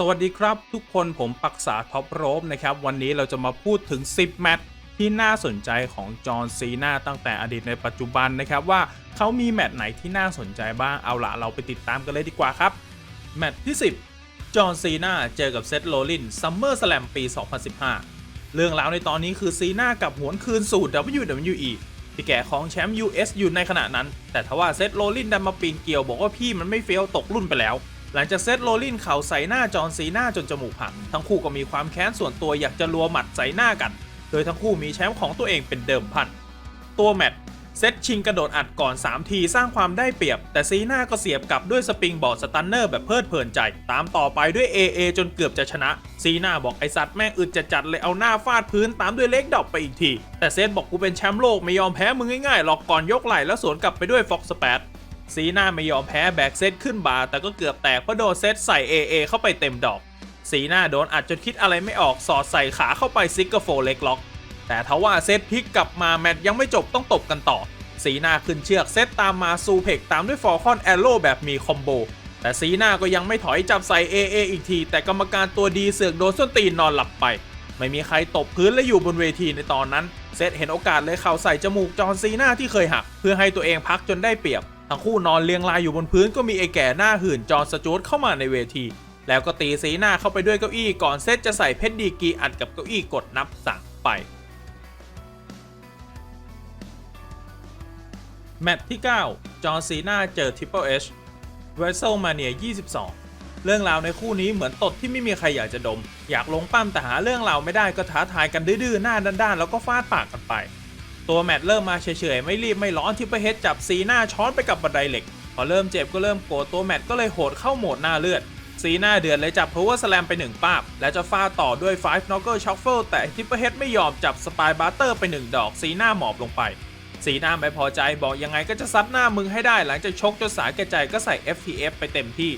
สวัสดีครับ ทุกคนผมปักษาท็อปโรบนะครับ วันนี้เราจะมาพูดถึง 10 แมตช์ที่น่าสนใจของจอห์นซีนาตั้งแต่อดีตในปัจจุบันนะครับ ว่าเขามีแมตช์ไหนที่น่าสนใจบ้างเอาละเราไปติดตามกันเลยดีกว่าครับ แมตช์ที่ 10 จอห์นซีนาเจอกับเซธโรลินซัมเมอร์สแลมปี 2015 เรื่องราวในตอนนี้คือซีนากับหวนคืนสู่ WWE ที่แก่ของแชมป์ US อยู่ในขณะนั้น แต่ทว่าเซธโรลินดันมาปีนเกลียวบอกว่าพี่มันไม่เฟี้ยวตกรุ่นไปแล้ว หลังจากเซธโรลินเขาใส่หน้าจอนซีนาจนจมูกหักทั้งคู่ก็มีความแค้นส่วนตัวอยากจะรัวหมัดใส่หน้ากัน โดยทั้งคู่มีแชมป์ของตัวเองเป็นเดิมพัน ตัวแมตช์เซตชิงกระโดดอัดก่อน 3 ทีสร้างความได้เปรียบ แต่ซีน่าก็เสียบกลับด้วยสปริงบอร์ดสตันเนอร์แบบเพลิดเพลินใจ ตามต่อไปด้วย AA จนเกือบจะชนะ ซีน่าบอกไอสัตว์แม่งอึดจะจัดเลยเอาหน้าฟาดพื้นตามด้วยเล็กดอกไปอีกที แต่เซตบอกกูเป็นแชมป์โลกไม่ยอมแพ้มึงง่ายๆหรอกก่อนยกไหล่แล้วสวนกลับไปด้วยฟ็อกสเปด ซีน่าไม่ยอมแพ้แบกเซตขึ้นบาแต่ก็เกือบแตกเพราะโดนเซตใส่ AA เข้าไปเต็มดอก สีหน้าโดนอัดจนคิดอะไรไม่ออกสอดใส่ขาเข้าไปซิกเกอร์โฟเล็กล็อก แต่ทว่าเซตพลิกกลับมาแมตช์ยังไม่จบต้องตบกันต่อ สีหน้าขึ้นเชือกเซตตามมาซูเพกตามด้วยฟอร์คอนแอโร่แบบมีคอมโบแต่สีหน้าก็ยังไม่ถอยจับใส่ AA อีกที แต่กรรมการตัวดีเสือกโดนส้นตีนนอนหลับไป ไม่มีใครตบพื้นและอยู่บนเวทีในตอนนั้น เซตเห็นโอกาสเลยเข่าใส่จมูกจอนซีหน้าที่เคยหัก เพื่อให้ตัวเองพักจนได้เปรียบ ทั้งคู่นอนเรียงรายอยู่บนพื้นก็มีไอ้แก่หน้าหื่นจอห์นสจูดเข้ามาในเวที แล้วก็ตีสีหน้าเข้าไปด้วยเก้าอี้ก่อนเซตจะใส่เพชรดีกีอัดกับเก้าอี้กดนับสั่งไปแมตช์ที่ 9 จอห์นซีนาเจอ Triple H w r e s t l e m a n i a 22 เรื่องราวในคู่นี้เหมือนตดที่ไม่มีใครอยากจะดม อยากลงปั้มแต่หาเรื่องราวไม่ได้ก็ท้าทายกันดื้อๆหน้าด้านๆแล้วก็ฟาดปากกันไป ตัวแมตช์เริ่มมาเฉยๆ ไม่รีบไม่ร้อน Triple H จับซีหน้าช้อนไปกับบันไดเหล็ก พอเริ่มเจ็บก็เริ่มโกรธตัวแมตช์ก็เลยโหดเข้าโหมดหน้าเลือด ซีหน้าเดือดเลยจับ Power Slam ไปหนึ่งป้าบ และจะฟาดต่อด้วย Five Knuckle Shuffle แต่ Triple H ไม่ยอมจับ Spy Buster ไปหนึ่งดอก ซีหน้าหมอบลงไป สีหน้าไม่พอใจบอกยังไงก็จะซัดหน้ามึงให้ได้หลังจากชกจนสาแก่ใจก็ใส่ FTF ไปเต็มที่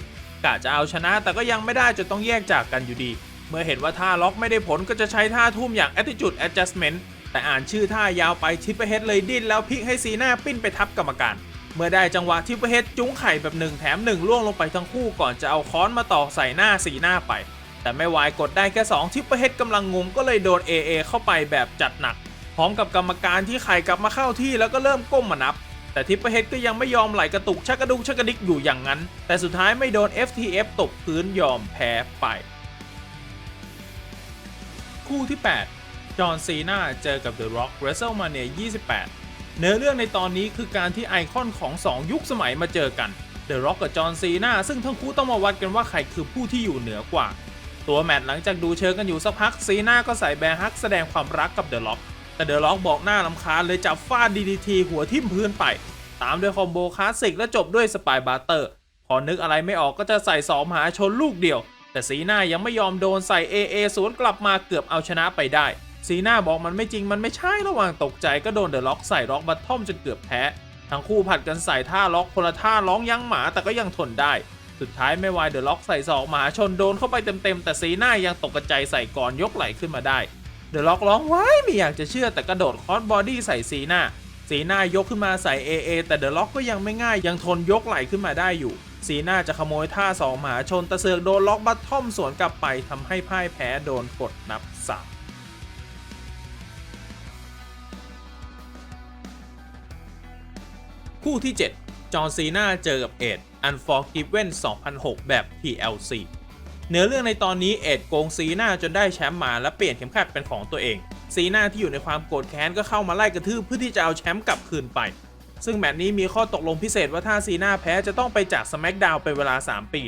กะจะเอาชนะแต่ก็ยังไม่ได้จนต้องแยกจากกันอยู่ดี เมื่อเห็นว่าท่าล็อกไม่ได้ผลก็จะใช้ท่าทุ่มอย่าง Attitude Adjustment แต่อ่านชื่อท่ายาวไปทิปเปอร์เฮดเลยดิ้นแล้วพลิกให้ซีหน้าปิ้นไปทับกรรมการ เมื่อได้จังหวะทิปเปอร์เฮดจุ้งไข่แบบหนึ่งแถมหนึ่งล่วงลงไปทั้งคู่ก่อนจะเอาค้อนมาตอกใส่หน้าสีหน้าไป แต่ไม่วายกดได้แค่2ทิปเปอร์เฮดกำลังงงก็เลยโดน AA เข้าไปแบบจัดหนัก พร้อมกับกรรมการที่ไข่กลับมาเข้าที่แล้วก็เริ่มก้มมานับ แต่ทิปเปอร์เฮดก็ยังไม่ยอมไหลกระตุกชักกระดุกชักกระดิกอยู่อย่างนั้น แต่สุดท้ายไม่โดน FTF ตกพื้นยอมแพ้ไป คู่ที่ 8 จอห์นซีนาเจอกับ The Rock WrestleMania 28 เนื้อเรื่องในตอนนี้คือการที่ไอคอนของ 2 ยุคสมัยมาเจอกัน The Rock กับจอห์นซีนาซึ่งทั้งคู่ต้องมาวัดกันว่าใครคือผู้ที่อยู่เหนือกว่า ตัวแมตช์หลังจากดูเชิงกันอยู่สักพักซีนาก็ใส่แบร์ฮักแสดงความรักกับเดอะล็อกแต่เดอะล็อกบอกหน้าลำคาญเลยจับฟาด DDT หัวทิ่มพื้นไป ตามด้วยคอมโบคลาสสิกและจบด้วยสปายบาร์เตอร์ พอนึกอะไรไม่ออกก็จะใส่สองหาชนลูกเดียว แต่สีนายังไม่ยอมโดนใส่ AA สวนกลับมาเกือบเอาชนะไปได้ สีหน้าบอกมันไม่จริงมันไม่ใช่ระหว่างตกใจก็โดนเดอะล็อกใส่ล็อกบัตทอมจนเกือบแพ้ ทั้งคู่ผัดกันใส่ท่าล็อกคนละท่าร้องยั้งหมาแต่ก็ยังทนได้ สุดท้ายไม่วายเดอะล็อกใส่ศอกหมาชนโดนเข้าไปเต็มๆแต่สีหน้ายังตกกระจใส่ก่อนยกไหลขึ้นมาได้ เดอะล็อกร้องว้ายไม่อยากจะเชื่อแต่กระโดดคอสบอดี้ใส่สีหน้าสีหน้ายกขึ้นมาใส่ AA แต่เดอะล็อกก็ยังไม่ง่ายยังทนยกไหลขึ้นมาได้อยู่สีหน้าจะขโมยท่าสองหมาชนตะเสือกโดนล็อกบัตทอมสวนกลับไปทำให้พ่ายแพ้โดนกดนับ คู่ที่ 7 จอห์นซีนาเจอกับเอ็ด Unforgiven 2006 แบบ TLC เนื้อเรื่องในตอนนี้เอ็ดโกงซีนาจนได้แชมป์มาและเปลี่ยนเข็มขัดเป็นของตัวเอง ซีนาที่อยู่ในความโกรธแค้นก็เข้ามาไล่กระทืบเพื่อที่จะเอาแชมป์กลับคืนไป ซึ่งแมตช์นี้มีข้อตกลงพิเศษว่าถ้าซีนาแพ้จะต้องไปจากส c k กดาวเป็นเวลา 3 ปี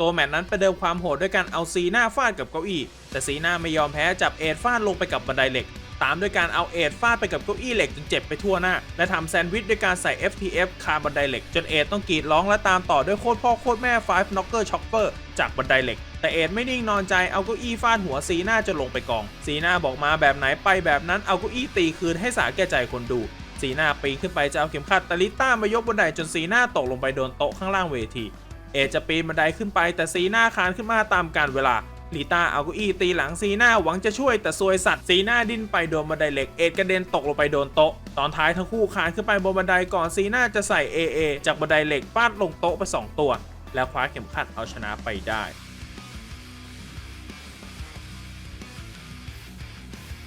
ตัวแมตช์นั้นประเดิมความโหดด้วยการเอาซีนาฟาดกับเก้าอี้แต่ซีนาไม่ยอมแพ้จับเอ็ดฟาดลงไปกับบันไดเหล็ก ตามด้วยการเอาเอ็ดฟาดไปกับเก้าอี้เหล็กจนเจ็บไปทั่วหน้า และทำแซนด์วิชด้วยการใส่ FTF คาบันไดเหล็ก จนเอ็ดต้องกรีดร้องและตามต่อด้วยโคตรพ่อโคตรแม่ Five Knocker Chopper จากบันไดเหล็ก แต่เอ็ดไม่นิ่งนอนใจเอาเก้าอี้ฟาดหัวซีหน้าจนลงไปกอง ซีหน้าบอกมาแบบไหนไปแบบนั้นเอาเก้าอี้ตีคืนให้สาแก่ใจคนดูซีหน้าปีนขึ้นไปจะเอาเข็มขัดแต่ลิต้ามายกบันไดจนซีหน้าตกลงไปโดนโต๊ะข้างล่างเวที เอจะปีนบันไดขึ้นไปแต่ซีหน้าคานขึ้นมาตามการเวลา ลีตาเอาก้าอีตีหลังซีหน้าหวังจะช่วยแต่ซวยสัตว์ซีหน้าดิ้นไปโดนบันไดเหล็กเอ็ดกระเด็นตกลงไปโดนโต๊ะ ตอนท้ายทั้งคู่คานขึ้นไปบนบันไดก่อนซีหน้าจะใส่ AA จากบันไดเหล็กฟาดลงโต๊ะไป 2 ตัว แล้วคว้าเข็มขัดเอาชนะไปได้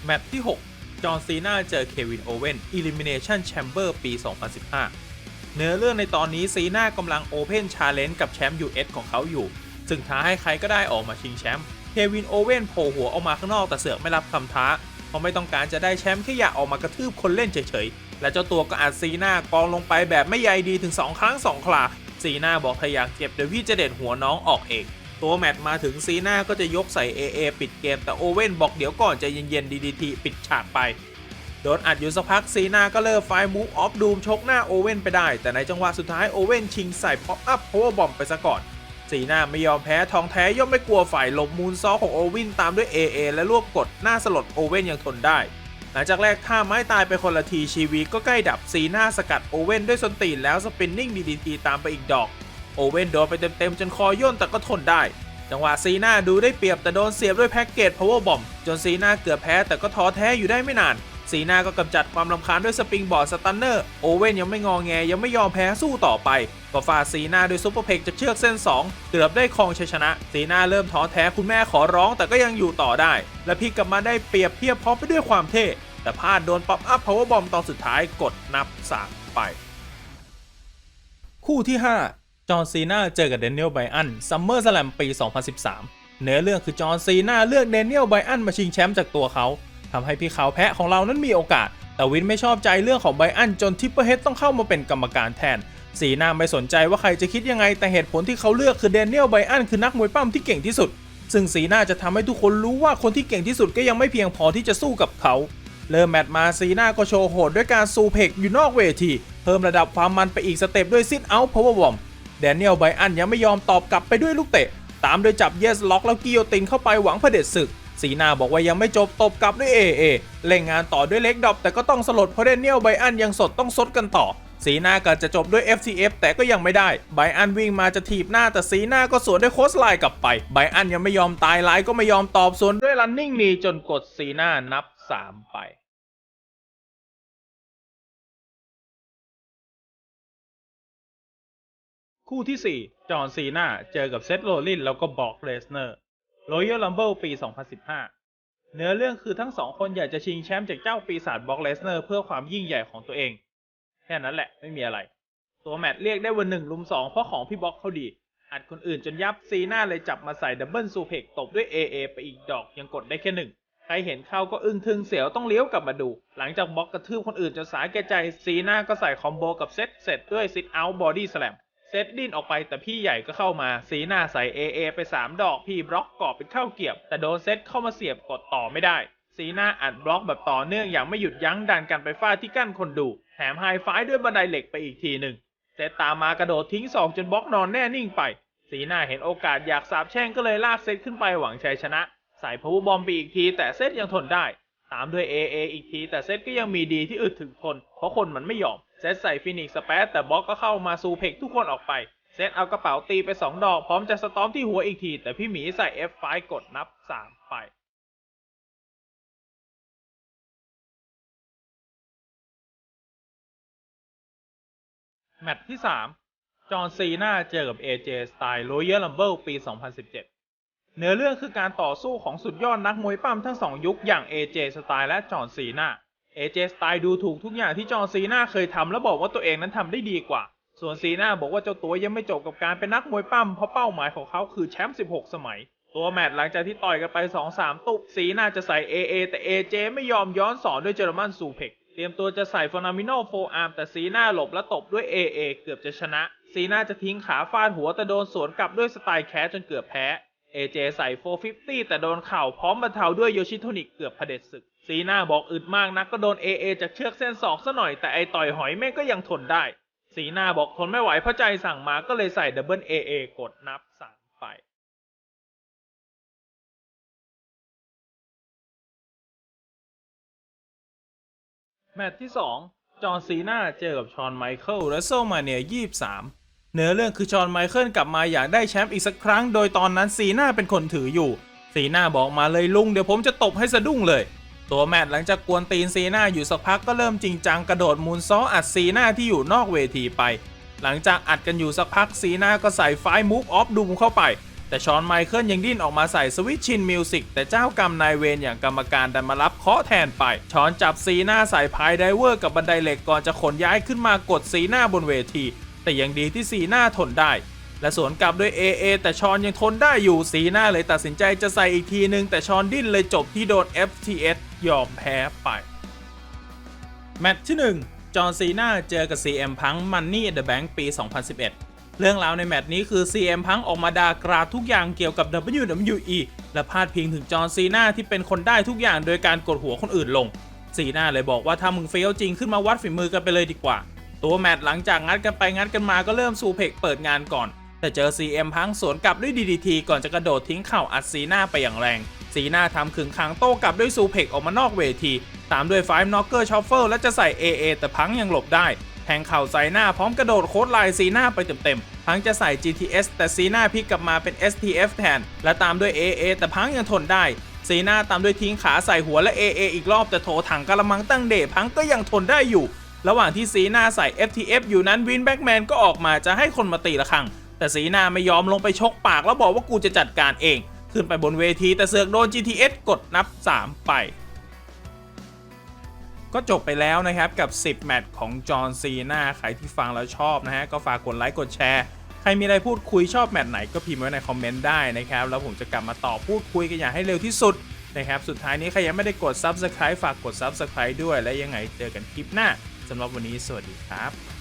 แมตช์ที่ 6 จอห์นซีนาเจอเควินโอเว่นอิลิมิเนชันแชมเบอร์ปี 2015 เนื้อเรื่องในตอนนี้ซีนากำลังโอเพนชาเลนจ์กับแชมป์ยูเอสของเขาอยู่ ซึ่งท้าให้ใครก็ได้ออกมาชิงแชมป์เควินโอเว่นโผล่หัวออกมาข้างนอกแต่เสือกไม่รับคำท้า เพราะไม่ต้องการจะได้แชมป์แค่อยากออกมากระทืบคนเล่นเฉยๆ และเจ้าตัวก็อัดซีหน้ากองลงไปแบบไม่ใยดีถึง 2 ครั้ง 2 คราซีหน้าบอกถ้าอยากเจ็บเดี๋ยวพี่จะเด็ดหัวน้องออกเองตัวแมตช์มาถึงซีหน้าก็จะยกใส่ AA ปิดเกมแต่โอเว่นบอกเดี๋ยวก่อนจะเย็นๆ DDT ปิดฉากไปโดนอัดอยู่สักพักซีนาก็เลิกไฟมูฟออฟดูมชกหน้าโอเว่นไปได้ แต่ในจังหวะสุดท้ายโอเว่นชิงใส่พ็อปอัพพาวเวอร์บอมไปซะก่อน ซีนาไม่ยอมแพ้ทองแท้ย่อมไม่กลัวฝ่ายหลบมูลซอของโอว่นตามด้วย AA และรวบกดหน้าสลดโอเว่นยังทนได้ หลังจากแรกท่าไม้ตายไปคนละทีชีวีก็ใกล้ดับซีหน้าสกัดโอเว่นด้วยส้นตีนแล้วสปินนิ่งดีดีทีตามไปอีกดอก โอเว่นโดนไปเต็มๆจนคอย่นแต่ก็ทนได้ จังหวะซีหน้าดูได้เปรียบแต่โดนเสียบด้วยแพ็กเกจพาวเวอร์บอมจนซีหน้าเกือบแพ้แต่ก็ท้อแท้อยู่ได้ไม่นาน ซีหน้าก็กำจัดความลำคาญด้วยสปริงบอร์ดสตันเนอร์โอเว่นยังไม่งอแงยังไม่ยอมแพ้สู้ต่อไปก็ฟาดซีหน้าด้วยซุปเปอร์เพกจากเชือกเส้น 2 เกือบได้ครองชัยชนะซีหน้าเริ่มท้อแท้คุณแม่ขอร้องแต่ก็ยังอยู่ต่อได้ และพี่กลับมาได้เปรียบเพียบพร้อมไปด้วยความเท่แต่พลาดโดนป๊อปอัพพาวเวอร์บอมตอนสุดท้ายกดนับสามไป คู่ที่ 5 จอห์นซีนาเจอกับเดนเนียลไบอันซัมเมอร์สแลมปี 2013 เนื้อเรื่องคือจอห์นซีนาเลือกเดนเนียลไบอันมาชิงแชมป์จากตัวเขา ทำให้พี่ขาวแพะของเรานั้นมีโอกาส แต่วินไม่ชอบใจเรื่องของไบอันจนทิปเปอร์เฮดต้องเข้ามาเป็นกรรมการแทนซีหน้าไม่สนใจว่าใครจะคิดยังไง แต่เหตุผลที่เขาเลือกคือเดนเนียลไบอันคือนักมวยปั้มที่เก่งที่สุด ซึ่งซีหน้าจะทำให้ทุกคนรู้ว่าคนที่เก่งที่สุดก็ยังไม่เพียงพอที่จะสู้กับเขาเริ่มแมตช์มาซีนาก็โชว์โหดด้วยการซูเพกอยู่นอกเวที เพิ่มระดับความมันไปอีกสเต็ปด้วยซิทเอาท์พาวเวอร์บอมแดเนียลไบอันยังไม่ยอมตอบกลับไปด้วยลูกเตะ ตามโดยจับเยสล็อกแล้วกิโยตินเข้าไปหวังเผด็จศึก ซีหน้าบอกว่ายังไม่จบตบกลับด้วยเอเอเล่นงานต่อด้วยเล็กดอปแต่ก็ต้องสลดเพราะแดนเนียลไบอันยังสดต้องซดกันต่อซีหน้าก็จะจบด้วย FTF แต่ก็ยังไม่ได้ไบอันวิ่งมาจะถีบหน้าแต่ซีหน้าก็สวนด้วยโคสไลน์กลับไปไบอันยังไม่ยอมตายไลน์ก็ไม่ยอมตอบสวนด้วย running knee จนกดซีหน้านับ 3 ไปคู่ที่ 4 จอห์นซีนาเจอกับเซธโรลลินแล้วก็บอกเลสเนอร์ รอยัลลัมเบิลปี 2015 เนื้อเรื่องคือทั้งสองคนอยากจะชิงแชมป์จากเจ้าปีศาจบ็อกเลสเนอร์เพื่อความยิ่งใหญ่ของตัวเอง แค่นั้นแหละไม่มีอะไร ตัวแมตช์เรียกได้วันหนึ่งลุมสองเพราะของพี่บ็อกเขาดี อัดคนอื่นจนยับซีน่าเลยจับมาใส่ดับเบิลซูเพกตบด้วย AA ไปอีกดอกยังกดได้แค่หนึ่งใครเห็นเข้าก็อึ้งทึงเสียวต้องเลี้ยวกลับมาดู หลังจากบล็อกกระทืบคนอื่นจนสายแก่ใจซีน่าก็ใส่คอมโบกับเซตเสร็จด้วยซิทเอาท์บอดี้สแลม เซตดิ้นออกไปแต่พี่ใหญ่ก็เข้ามาสีหน้าใส่ AA ไป3ดอกพี่บล็อกกรอบเป็นข้าวเกียบ แต่โดนเซตเข้ามาเสียบกดต่อไม่ได้ สีหน้าอัดบล็อกแบบต่อเนื่องอย่างไม่หยุดยั้งดันกันไปฟาดที่กั้นคนดู แถมไฮไฟด้วยบันไดเหล็กไปอีกทีหนึ่งเซตตามมากระโดดทิ้งสองจนบล็อกนอนแน่นิ่งไป สีหน้าเห็นโอกาสอยากสาบแช่งก็เลยลากเซตขึ้นไปหวังชัยชนะ ใส่พาวเวอร์บอมไปอีกทีแต่เซตยังทนได้ ตามด้วย AA อีกทีแต่เซตก็ยังมีดีที่อึดถึงทนเพราะคนมันไม่ยอม เซตใส่ฟินิกส์สเปซแต่บล็อกก็เข้ามาซูเพกทุกคนออกไป เซตเอากระเป๋าตีไป 2 ดอก พร้อมจะสตอมที่หัวอีกที แต่พี่หมีใส่ F5 กดนับ 3 ไปแมตช์ที่ 3 จอห์นซีนาเจอกับ AJ สไตล์ Royal Rumble ปี 2017 เนื้อเรื่องคือการต่อสู้ของสุดยอดนักมวยปั้มทั้งสองยุคอย่าง AJ สไตล์และจอห์นซีนา AJ สไตล์ดูถูกทุกอย่างที่จอห์นซีนาเคยทำและบอกว่าตัวเองนั้นทำได้ดีกว่า ส่วนซีนาบอกว่าเจ้าตัวยังไม่จบกับการเป็นนักมวยปั้มเพราะเป้าหมายของเขาคือแชมป์ 16 สมัย ตัวแมตช์หลังจากที่ต่อยกันไป 2-3 ตุบซีนาจะใส่ AA แต่ AJ ไม่ยอมย้อนสอนด้วยเจอร์มันซูเพกเตรียมตัวจะใส่ฟอนามิโนโฟอาร์มแต่ซีนาหลบและตบด้วย AA เกือบจะชนะ ซีนาจะทิ้งขาฟาดหัวแต่โดนสวนกลับด้วยสไตล์แคสจนเกือบแพ้ AJ ใส่ 450 แต่โดนเข่าพร้อมบรรเทาด้วยโยชิโทนิกเกือบเผด็จศึก ซีหน้าบอกอึดมากนักก็โดน AA จากเชือกเส้นศอกซะหน่อยแต่ไอต่อยหอยแม่งก็ยังทนได้ สีหน้าบอกทนไม่ไหวเพราะใจสั่งมาก็เลยใส่ดับเบิลเอเอกดนับสามไปแมตช์ที่ 2 จอห์นซีนาเจอกับชอนไมเคิลและโซมาเนีย23 เนื้อเรื่องคือชอนไมเคิลกลับมาอยากได้แชมป์อีกสักครั้ง โดยตอนนั้นซีนาเป็นคนถืออยู่ ซีนาบอกมาเลยลุงเดี๋ยวผมจะตบให้สะดุ้งเลย ตัวแมตหลังจากกวนตีนซีนาอยู่สักพักก็เริ่มจริงจังกระโดดมูนซ้ออัดซีนาที่อยู่นอกเวทีไป หลังจากอัดกันอยู่สักพักซีนาก็ใส่ไฟมูฟออฟดูมเข้าไป แต่ชอนไมเคิลยังดิ้นออกมาใส่สวิตชินมิวสิกแต่เจ้ากรรมนายเวรอย่างกรรมการดันมารับเคาะแทนไป ชอนจับซีนาใส่พายไดเวอร์กับบันไดเหล็กก่อนจะขนย้ายขึ้นมากดซีนาบนเวที แต่ยังดีที่ซีนาทนได้ และสวนกลับด้วย AA แต่ชอนยังทนได้อยู่สีหน้าเลยตัดสินใจจะใส่อีกทีนึง แต่ชอนดิ้นเลยจบที่โดน FTS ยอมแพ้ไป แมตช์ที่ 1 จอห์นซีน่าเจอกับ CM Punk Money in the Bank ปี 2011 เรื่องราวในแมตช์นี้คือ CM Punk ออกมาด่ากราดทุกอย่างเกี่ยวกับ WWE และพาดพิงถึงจอห์นซีน่าที่เป็นคนได้ทุกอย่างโดยการกดหัวคนอื่นลง ซีน่าเลยบอกว่าถ้ามึงเฟลจริงขึ้นมาวัดฝีมือกันไปเลยดีกว่า ตัวแมตช์หลังจากงัดกันไปงัดกันมาก็เริ่มซูเพกเปิดงานก่อน แต่เจอ CM พังสวนกลับด้วย DDT ก่อนจะกระโดดทิ้งเข่าอัดซีหน้าไปอย่างแรง ซีหน้าทำขึงขังโต้กลับด้วยซูเพกออกมานอกเวที ตามด้วยไฟน็อกเกอร์ชอฟเฟิลและจะใส่ AA แต่พังยังหลบได้ แทงเข่าใส่หน้าพร้อมกระโดดโคดไลน์ซีหน้าไปเต็มๆ พังจะใส่ GTS แต่ซีหน้าพลิกกลับมาเป็น STF แทน และตามด้วย AA แต่พังยังทนได้ซีหน้าตามด้วยทิ้งขาใส่หัวและ AA อีกรอบแต่โถถังกระมังตั้งเดชพังก็ยังทนได้อยู่ ระหว่างที่ซีหน้าใส่ FTF อยู่นั้นวินแบ็กแมนก็ออกมาจะให้คนมาตีละครัง แต่สีหน้าไม่ยอมลงไปชกปากแล้วบอกว่ากูจะจัดการเอง ขึ้นไปบนเวทีแต่เสือกโดน GTS กดนับ 3 ไป ก็จบไปแล้วนะครับกับ 10 แมตช์ของจอห์นซีนาใครที่ฟังแล้วชอบนะฮะ ก็ฝากกดไลค์กดแชร์ ใครมีอะไรพูดคุยชอบแมตช์ไหนก็พิมพ์ไว้ในคอมเมนต์ได้นะครับ แล้วผมจะกลับมาตอบพูดคุยกันอย่างให้เร็วที่สุดนะครับ สุดท้ายนี้ใครยังไม่ได้กด Subscribe ฝากกด Subscribe ด้วย และยังไงเจอกันคลิปหน้าสำหรับวันนี้สวัสดีครับ